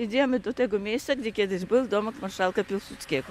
Idziemy do tego miejsca, gdzie kiedyś był domek marszałka Piłsudskiego.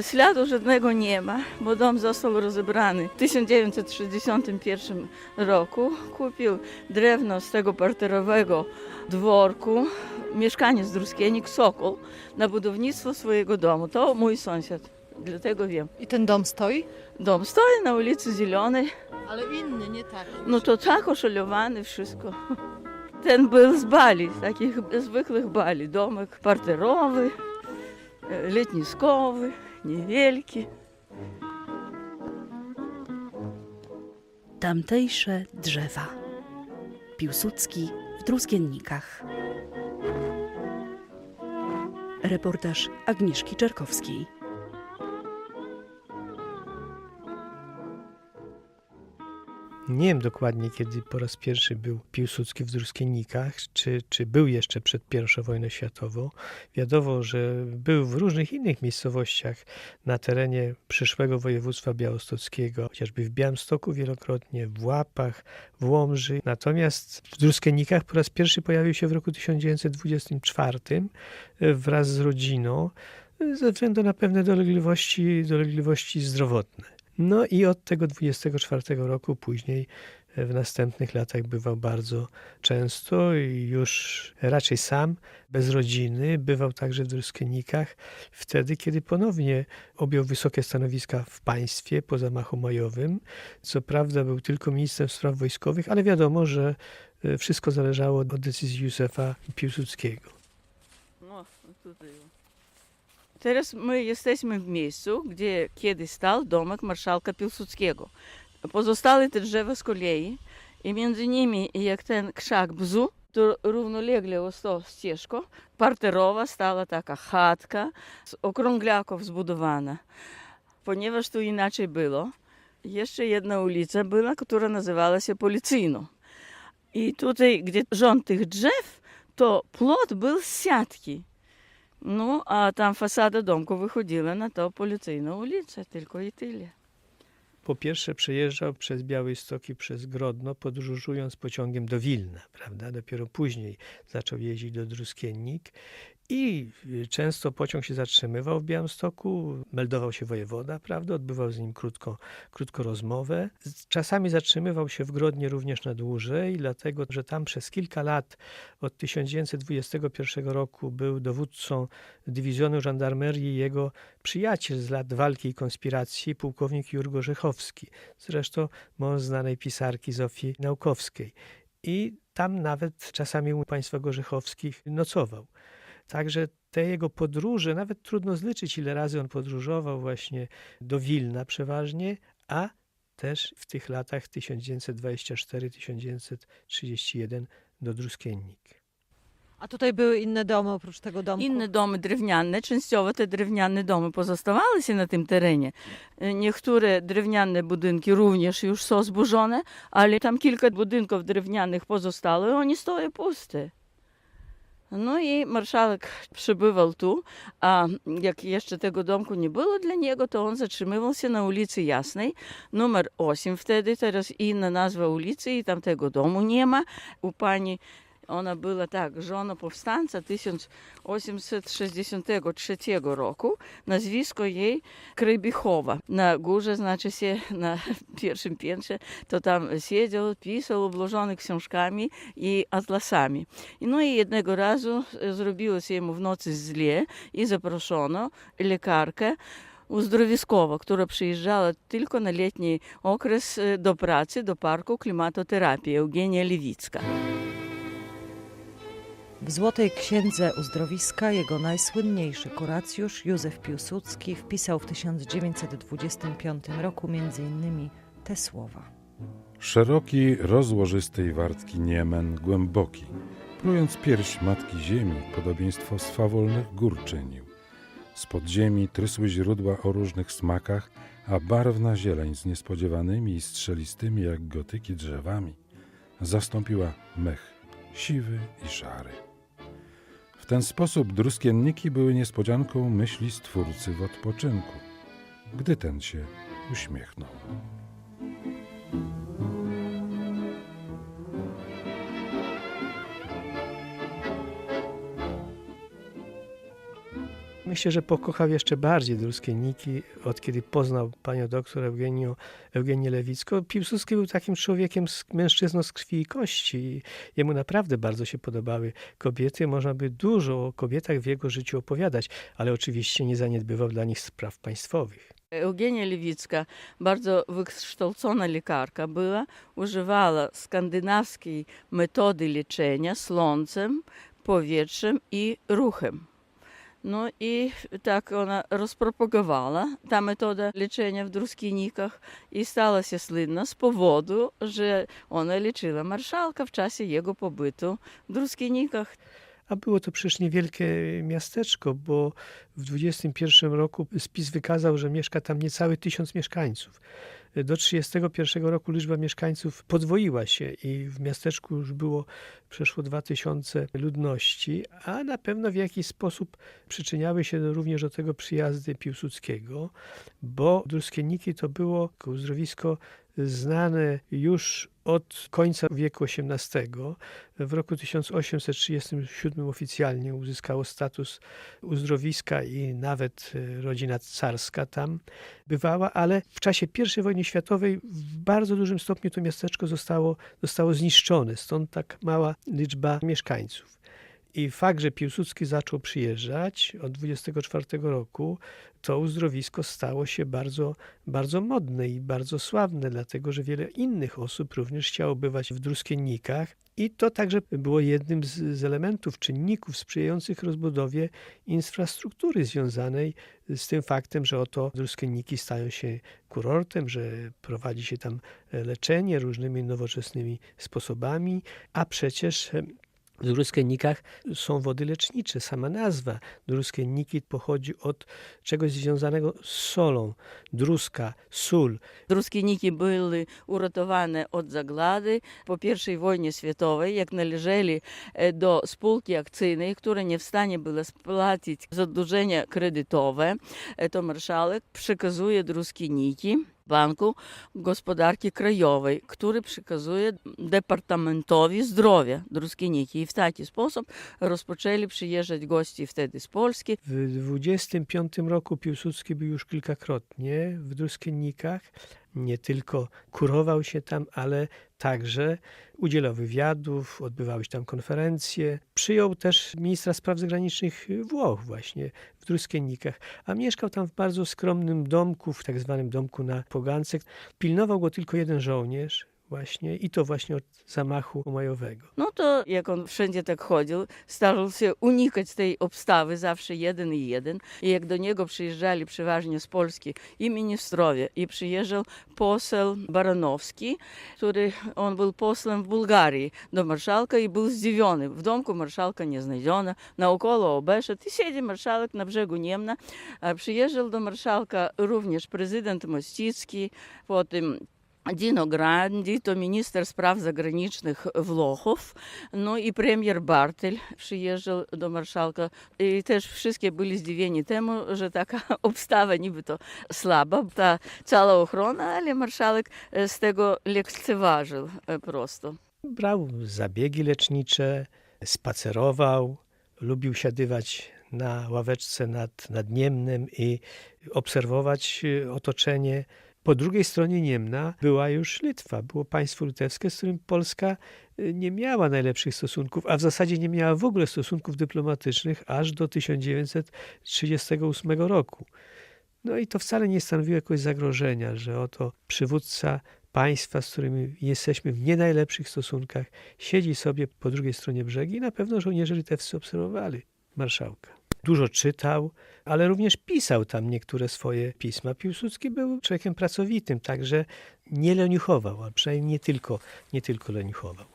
Śladu żadnego nie ma, bo dom został rozebrany w 1961 roku. Kupił drewno z tego parterowego dworku mieszkaniec Druskienik Sokol na budownictwo swojego domu. To mój sąsiad, dlatego wiem. I ten dom stoi? Dom stoi na ulicy Zielonej, Ale inny, nie taki. no to tak oszalowany wszystko. Ten był z bali, takich zwykłych bali. Domek parterowy, e, letniskowy, niewielki. Tamtejsze drzewa. Piłsudski w Druskiennikach. Reportaż Agnieszki Czerkowskiej. Nie wiem dokładnie, kiedy po raz pierwszy był Piłsudski w Druskienikach, czy, czy był jeszcze przed I wojną światową. Wiadomo, że był w różnych innych miejscowościach na terenie przyszłego województwa białostockiego, chociażby w Białymstoku wielokrotnie, w Łapach, w Łomży. Natomiast w Druskienikach po raz pierwszy pojawił się w roku 1924 e, wraz z rodziną, ze względu na pewne dolegliwości, dolegliwości zdrowotne. No i od tego 24 roku później e, w następnych latach bywał bardzo często i już raczej sam, bez rodziny. Bywał także w Druskienikach wtedy, kiedy ponownie objął wysokie stanowiska w państwie po zamachu majowym. Co prawda był tylko ministrem spraw wojskowych, ale wiadomo, że e, wszystko zależało od decyzji Józefa Piłsudskiego. No, tutaj. Teraz my jesteśmy w miejscu, gdzie kiedyś stał domek marszałka Piłsudskiego. Pozostały te drzewa z kolei i między nimi, jak ten krzak bzu, to równolegle o to ścieżko parterowa stała taka chatka z okrąglaków zbudowana. Ponieważ tu inaczej było, jeszcze jedna ulica była, która nazywała się Policyjną. I tutaj, gdzie rząd tych drzew, to plot był z siatki. Ну, а там фасада домку виходила на то поліцейна вулиця, тільки і тyle. Po pierwsze przejeżdżał przez Białystok i przez Grodno, podróżując pociągiem do Wilna, prawda? Dopiero później zaczął jeździć do Druskiennik i y, często pociąg się zatrzymywał w Białymstoku, meldował się wojewoda, prawda? Odbywał z nim krótko, krótko rozmowę. Czasami zatrzymywał się w Grodnie również na dłużej, dlatego że tam przez kilka lat od 1921 roku był dowódcą dywizjonu żandarmerii jego przyjaciel z lat walki i konspiracji, pułkownik Jurgo Orzechowski, zresztą mąż znanej pisarki Zofii Naukowskiej. I tam nawet czasami u państwa Gorzechowskich nocował. Także te jego podróże, nawet trudno zliczyć, ile razy on podróżował właśnie do Wilna przeważnie, a też w tych latach 1924-1931 do Druskiennik. A tutaj były inne domy oprócz tego domku? Inne domy drewniane, częściowo te drewniane domy pozostawały się na tym terenie. Niektóre drewniane budynki również już są zburzone, ale tam kilka budynków drewnianych pozostało i oni stoją puste. No i marszałek przybywał tu, a jak jeszcze tego domku nie było dla niego, to on zatrzymywał się na ulicy Jasnej, numer 8 wtedy, teraz inna nazwa ulicy i tam tego domu nie ma. U pani ona była tak, żona powstańca 1863 roku. Nazwisko jej Krejbichowa. Na górze, znaczy się na pierwszym piętrze, to tam siedział, pisał, obłożony książkami i atlasami. No i jednego razu e, zrobiło się mu w nocy źle i zaproszono lekarkę uzdrowiskowa, która przyjeżdżała tylko na letni okres e, do pracy, do parku klimatoterapii, Eugenia Lewicka. W Złotej Księdze Uzdrowiska jego najsłynniejszy kuracjusz Józef Piłsudski wpisał w 1925 roku m.in. te słowa. Szeroki, rozłożysty i wartki niemen, głęboki, plując pierś Matki Ziemi, podobieństwo swawolnych gór czynił. Z podziemi trysły źródła o różnych smakach, a barwna zieleń z niespodziewanymi i strzelistymi jak gotyki drzewami zastąpiła mech, siwy i szary. Ten sposób druskienniki były niespodzianką myśli stwórcy w odpoczynku, gdy ten się uśmiechnął. Myślę, że pokochał jeszcze bardziej Druskienniki, od kiedy poznał panią doktor Eugenię, Eugenię Lewicką. Piłsudski był takim człowiekiem, mężczyzną z krwi i kości. Jemu naprawdę bardzo się podobały kobiety. Można by dużo o kobietach w jego życiu opowiadać, ale oczywiście nie zaniedbywał dla nich spraw państwowych. Eugenia Lewicka, bardzo wykształcona lekarka była, używała skandynawskiej metody leczenia słońcem, powietrzem i ruchem. No i tak ona rozpropagowała ta metoda leczenia w Druskinikach i stała się słynna z powodu, że ona leczyła marszałka w czasie jego pobytu w Druskinikach. A było to przecież niewielkie miasteczko, bo w 21 roku spis wykazał, że mieszka tam niecałe tysiąc mieszkańców. Do 31 roku liczba mieszkańców podwoiła się i w miasteczku już było przeszło 2000 ludności, a na pewno w jakiś sposób przyczyniały się również do tego przyjazdy Piłsudskiego, bo Druskienniki to było uzdrowisko znane już od końca wieku XVIII. W roku 1837 oficjalnie uzyskało status uzdrowiska i nawet e, rodzina carska tam bywała, ale w czasie I wojny światowej w bardzo dużym stopniu to miasteczko zostało, zostało zniszczone, stąd tak mała liczba mieszkańców. I fakt, że Piłsudski zaczął przyjeżdżać od 24 roku, to uzdrowisko stało się bardzo, bardzo modne i bardzo sławne, dlatego że wiele innych osób również chciało bywać w Druskiennikach. I to także było jednym z, z elementów, czynników sprzyjających rozbudowie infrastruktury związanej z tym faktem, że oto Druskienniki stają się kurortem, że prowadzi się tam leczenie różnymi nowoczesnymi sposobami, a przecież w Druskiennikach są wody lecznicze. Sama nazwa Druskienniki pochodzi od czegoś związanego z solą. Druska, sól. Druskienniki były uratowane od zagłady po I wojnie światowej, jak należeli e, do spółki akcyjnej, która nie w stanie była spłacić zadłużenia kredytowe, e, to marszałek przekazuje Druskienniki Banku Gospodarki Krajowej, który przekazuje Departamentowi Zdrowia Druskienniki. I w taki sposób rozpoczęli przyjeżdżać gości wtedy z Polski. W 25 roku Piłsudski był już kilkakrotnie w Druskiennikach. Nie tylko kurował się tam, ale także udzielał wywiadów, odbywały się tam konferencje. Przyjął też ministra spraw zagranicznych Włoch właśnie w Druskiennikach, a mieszkał tam w bardzo skromnym domku, w tak zwanym domku na Pogance. Pilnował go tylko jeden żołnierz, właśnie i to właśnie od zamachu majowego. No to jak on wszędzie tak chodził, starał się unikać tej obstawy, zawsze jeden i jeden. I jak do niego przyjeżdżali przeważnie z Polski i ministrowie, i przyjeżdżał poseł Baranowski, który on był posłem w Bułgarii do marszałka i był zdziwiony. W domku marszałka nie znaleziono, naokoło obeszedł i siedzi marszałek na brzegu Niemna. Przyjeżdżał do marszałka również prezydent Mościcki, potem Dino Grandi to minister spraw zagranicznych Włochów, no i premier Bartel przyjeżdżał do marszałka i też wszystkie byli zdziwieni temu, że taka obstawa niby to słaba, ta cała ochrona, ale marszałek z tego lekceważył prosto. Brał zabiegi lecznicze, spacerował, lubił siadywać na ławeczce nad, nad Niemnem i obserwować otoczenie. Po drugiej stronie Niemna była już Litwa, było państwo litewskie, z którym Polska y, nie miała najlepszych stosunków, a w zasadzie nie miała w ogóle stosunków dyplomatycznych aż do 1938 roku. No i to wcale nie stanowiło jakiegoś zagrożenia, że oto przywódca państwa, z którym jesteśmy w nie najlepszych stosunkach, siedzi sobie po drugiej stronie brzegi i na pewno żołnierze litewscy obserwowali marszałka. Dużo czytał, ale również pisał tam niektóre swoje pisma. Piłsudski był człowiekiem pracowitym, także nie leniuchował, a przynajmniej nie tylko, nie tylko leniuchował.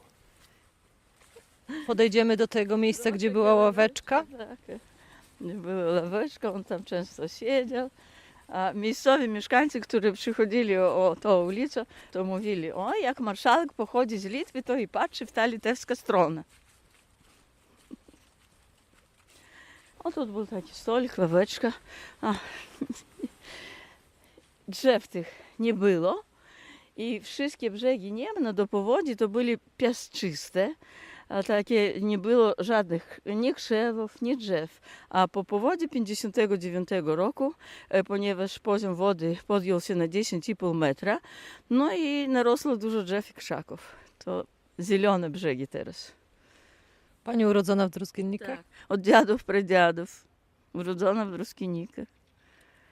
Podejdziemy do tego miejsca, gdzie była ławeczka. Tak. Była ławeczka, on tam często siedział. A miejscowi mieszkańcy, którzy przychodzili o, o tą ulicę, to mówili, o jak marszałek pochodzi z Litwy, to i patrzy w ta litewska strona. O tu był taki stolik, ławeczka. A, drzew tych nie było. I wszystkie brzegi Niemna no do powodzi to byli piasczyste. Takie nie było żadnych nie krzewów, nie drzew. A po powodzi 59 roku, e, ponieważ poziom wody podjął się na 10,5 metra, no i narosło dużo drzew i krzaków. To zielone brzegi teraz. Pani urodzona w Druzgiennikach? Tak. Od dziadów, pradziadów. Urodzona w Druskienikach.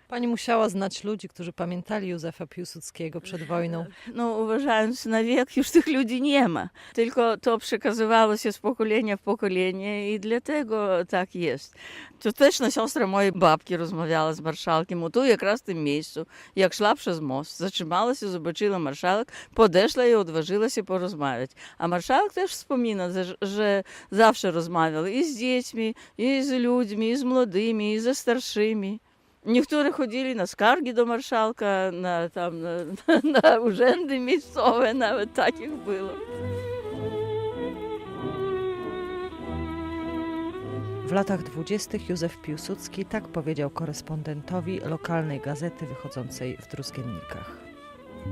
Pani musiała znać ludzi, którzy pamiętali Józefa Piłsudskiego przed wojną. No, uważając na wiek, już tych ludzi nie ma. Tylko to przekazywało się z pokolenia w pokolenie i dlatego tak jest. To też na siostra mojej babki rozmawiała z marszałkiem, o tu jak w tym miejscu, jak szła przez most, zatrzymała się, zobaczyła marszałek, podeszła i odważyła się porozmawiać. A marszałek też wspomina, że zawsze rozmawiał i z dziećmi, i z ludźmi, i z młodymi, i ze starszymi. Niektórzy chodzili na skargi do marszałka, na, tam, na, na, na urzędy miejscowe, nawet takich było. W latach dwudziestych Józef Piłsudski tak powiedział korespondentowi lokalnej gazety wychodzącej w Druzgiennikach.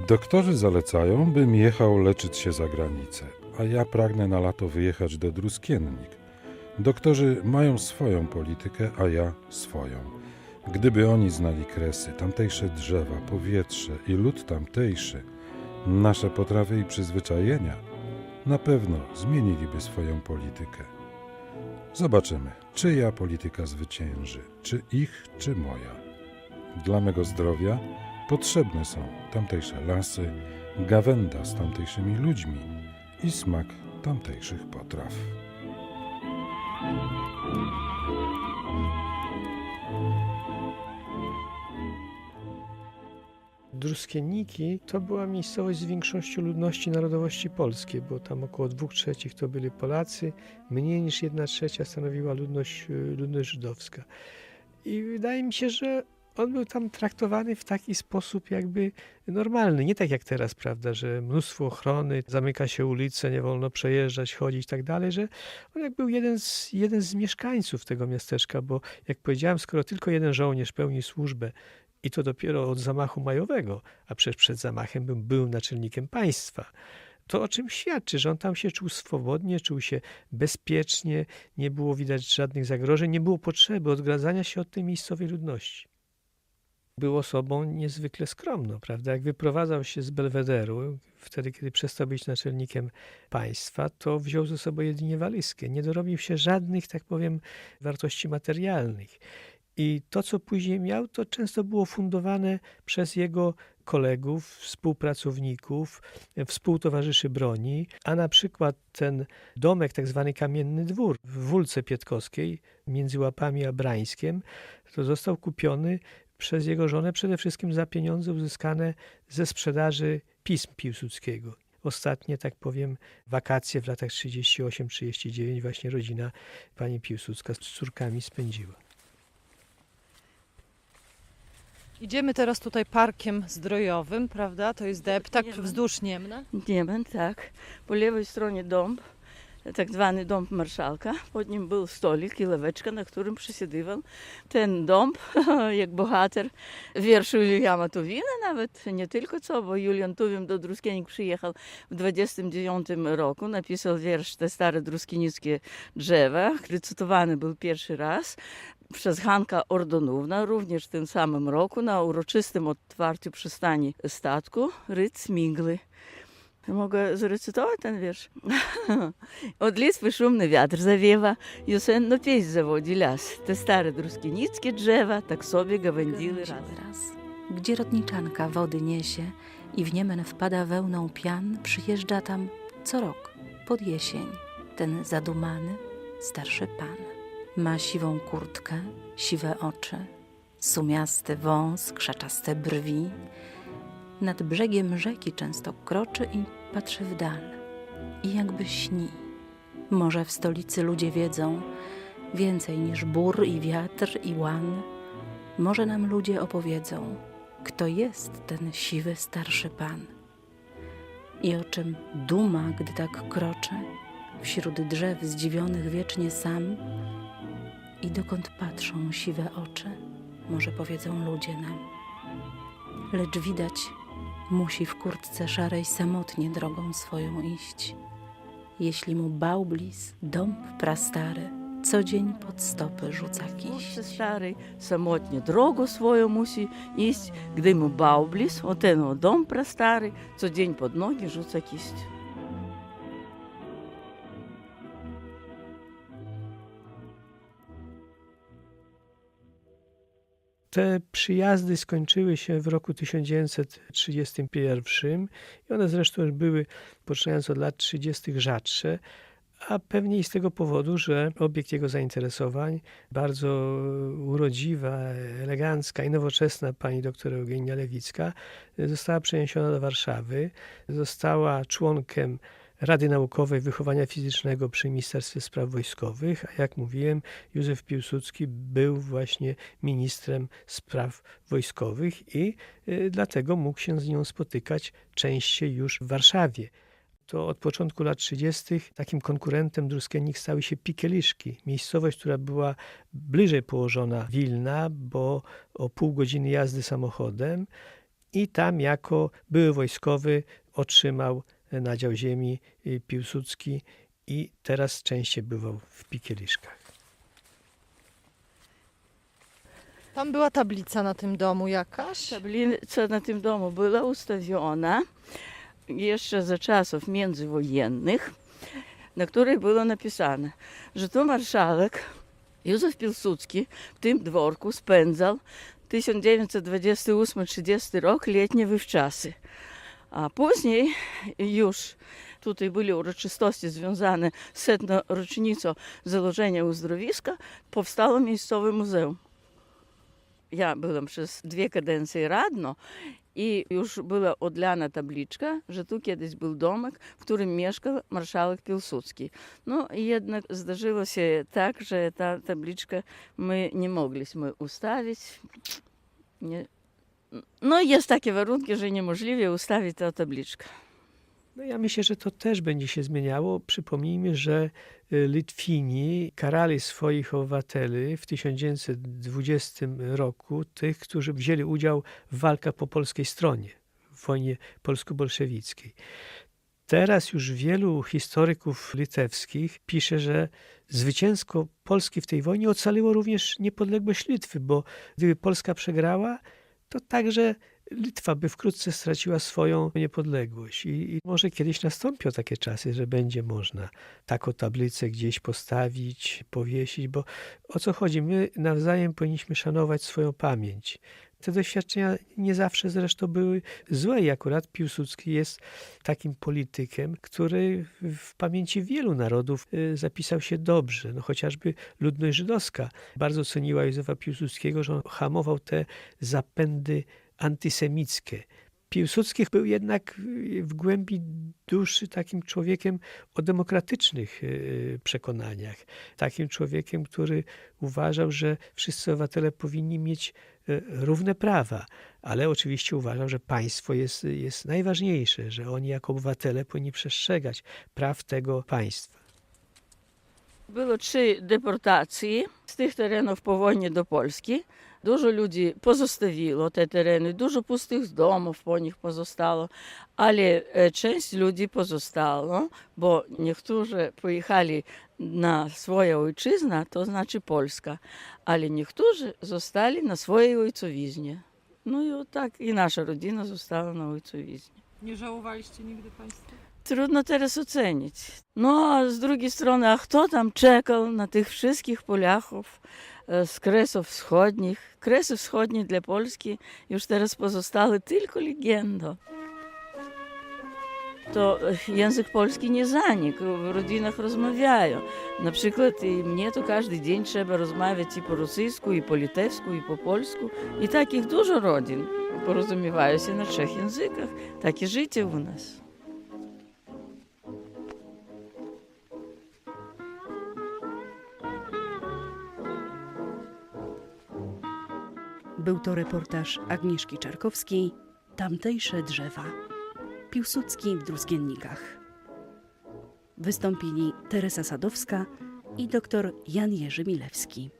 Doktorzy zalecają, bym jechał leczyć się za granicę, a ja pragnę na lato wyjechać do Druskiennik. Doktorzy mają swoją politykę, a ja swoją. Gdyby oni znali kresy, tamtejsze drzewa, powietrze i lud tamtejszy, nasze potrawy i przyzwyczajenia, na pewno zmieniliby swoją politykę. Zobaczymy, czyja polityka zwycięży, czy ich, czy moja. Dla mego zdrowia potrzebne są tamtejsze lasy, gawenda z tamtejszymi ludźmi i smak tamtejszych potraw. Druskienniki to była miejscowość z większością ludności narodowości polskiej, bo tam około dwóch trzecich to byli Polacy, mniej niż jedna trzecia stanowiła ludność, y, ludność żydowska. I wydaje mi się, że on był tam traktowany w taki sposób jakby normalny, nie tak jak teraz, prawda, że mnóstwo ochrony, zamyka się ulice, nie wolno przejeżdżać, chodzić i tak dalej, że on jak był jeden z, jeden z mieszkańców tego miasteczka, bo jak powiedziałem, skoro tylko jeden żołnierz pełni służbę i to dopiero od zamachu majowego, a przecież przed zamachem był, był naczelnikiem państwa. To o czym świadczy, że on tam się czuł swobodnie, czuł się bezpiecznie, nie było widać żadnych zagrożeń, nie było potrzeby odgradzania się od tej miejscowej ludności. Był osobą niezwykle skromną, prawda? Jak wyprowadzał się z Belwederu, wtedy kiedy przestał być naczelnikiem państwa, to wziął ze sobą jedynie walizkę. Nie dorobił się żadnych, tak powiem, wartości materialnych. I to, co później miał, to często było fundowane przez jego kolegów, współpracowników, współtowarzyszy broni, a na przykład ten domek, tak zwany Kamienny Dwór w Wólce Pietkowskiej między Łapami a Brańskiem, to został kupiony przez jego żonę przede wszystkim za pieniądze uzyskane ze sprzedaży pism Piłsudskiego. Ostatnie, tak powiem, wakacje w latach 38-39 właśnie rodzina pani Piłsudska z córkami spędziła. Idziemy teraz tutaj parkiem zdrojowym, prawda? To jest deptak Niemen. wzdłuż Niemna. Niemen, tak. Po lewej stronie dom, tak zwany dom marszałka. Pod nim był stolik i laweczka, na którym przesiadywał ten dom, jak bohater wierszu Juliana Tuwina nawet, nie tylko co, bo Julian Tuwim do Druskienik przyjechał w 29 roku, napisał wiersz Te stare druskienickie drzewa, który cytowany był pierwszy raz przez Hanka Ordonówna również w tym samym roku na uroczystym otwarciu przystani statku Ryc Migły. Mogę zrecytować ten wiersz? Od Litwy szumny wiatr zawiewa, Jusenno pieśń zawodzi las. Te stare druskinickie drzewa tak sobie gawędziły raz. raz. Gdzie rodniczanka wody niesie i w Niemen wpada wełną pian, przyjeżdża tam co rok, pod jesień, ten zadumany, starszy pan. Ma siwą kurtkę, siwe oczy, sumiasty wąs, krzaczaste brwi. Nad brzegiem rzeki często kroczy i patrzy w dal. I jakby śni. Może w stolicy ludzie wiedzą więcej niż bór i wiatr i łan. Może nam ludzie opowiedzą, kto jest ten siwy starszy pan. I o czym duma, gdy tak kroczy, wśród drzew zdziwionych wiecznie sam. I dokąd patrzą siwe oczy, może powiedzą ludzie nam. Lecz widać, musi w kurtce szarej samotnie drogą swoją iść. Jeśli mu bałblis, dąb prastary, co dzień pod stopy rzuca kiś. stary samotnie drogą swoją musi iść, gdy mu bałblis, o ten o dom prastary, co dzień pod nogi rzuca kiść. Te przyjazdy skończyły się w roku 1931 i one zresztą były, poczynając od lat 30., rzadsze, a pewnie i z tego powodu, że obiekt jego zainteresowań, bardzo urodziwa, elegancka i nowoczesna pani doktor Eugenia Lewicka, została przeniesiona do Warszawy, została członkiem Rady Naukowej Wychowania Fizycznego przy Ministerstwie Spraw Wojskowych, a jak mówiłem, Józef Piłsudski był właśnie ministrem spraw wojskowych i y, dlatego mógł się z nią spotykać częściej już w Warszawie. To od początku lat 30. takim konkurentem Druskiennik stały się Pikieliszki, miejscowość, która była bliżej położona Wilna, bo o pół godziny jazdy samochodem i tam jako były wojskowy otrzymał nadział ziemi y, Piłsudski i teraz częściej bywał w Pikieliszkach. Tam była tablica na tym domu jakaś? Tablica na tym domu była ustawiona jeszcze za czasów międzywojennych, na której było napisane, że to marszałek Józef Piłsudski w tym dworku spędzał 1928-30 rok letnie wywczasy. A później już tutaj byli uroczystości związane z setną rocznicą założenia uzdrowiska, powstało miejscowe muzeum. Ja byłam przez dwie kadencje radną i już była odlana tabliczka, że tu kiedyś był domek, w którym mieszkał marszałek Piłsudski. No jednak zdarzyło się tak, że ta tabliczka my nie mogliśmy ustawić. Nie. No jest takie warunki, że niemożliwe ustawić tę tabliczkę. No ja myślę, że to też będzie się zmieniało. Przypomnijmy, że y, Litwini karali swoich obywateli w 1920 roku, tych, którzy wzięli udział w walkach po polskiej stronie, w wojnie polsko-bolszewickiej. Teraz już wielu historyków litewskich pisze, że zwycięsko Polski w tej wojnie ocaliło również niepodległość Litwy, bo gdyby Polska przegrała, to także Litwa by wkrótce straciła swoją niepodległość. I, I, może kiedyś nastąpią takie czasy, że będzie można taką tablicę gdzieś postawić, powiesić, bo o co chodzi? My nawzajem powinniśmy szanować swoją pamięć. Te doświadczenia nie zawsze zresztą były złe i akurat Piłsudski jest takim politykiem, który w pamięci wielu narodów y, zapisał się dobrze. No, chociażby ludność żydowska bardzo ceniła Józefa Piłsudskiego, że on hamował te zapędy antysemickie. Piłsudski był jednak w głębi duszy takim człowiekiem o demokratycznych y, przekonaniach. Takim człowiekiem, który uważał, że wszyscy obywatele powinni mieć y, równe prawa, ale oczywiście uważał, że państwo jest, jest najważniejsze, że oni jako obywatele powinni przestrzegać praw tego państwa. Było trzy deportacje z tych terenów po wojnie do Polski. Dużo ludzi pozostawiło te tereny, dużo pustych domów po nich pozostało, ale e, część ludzi pozostało, bo niektórzy pojechali na swoją ojczyznę, to znaczy Polska, ale niektórzy zostali na swojej ojcowiźnie. No i tak i nasza rodzina została na ojcowiźnie. Nie żałowaliście nigdy Państwo? Trudno teraz ocenić. No a z drugiej strony, a kto tam czekał na tych wszystkich Polaków e, z Kresów Wschodnich? Kresy Wschodnie dla Polski już teraz pozostały tylko legendą. To e, język polski nie zanikł, w rodzinach rozmawiają. Na przykład i mnie to każdy dzień trzeba rozmawiać i po rosyjsku, i po litewsku, i po polsku. I takich dużo rodzin porozumiewają się na trzech językach. Takie życie u nas. Był to reportaż Agnieszki Czarkowskiej Tamtejsze drzewa. Piłsudski w Druzgiennikach. Wystąpili Teresa Sadowska i dr Jan Jerzy Milewski.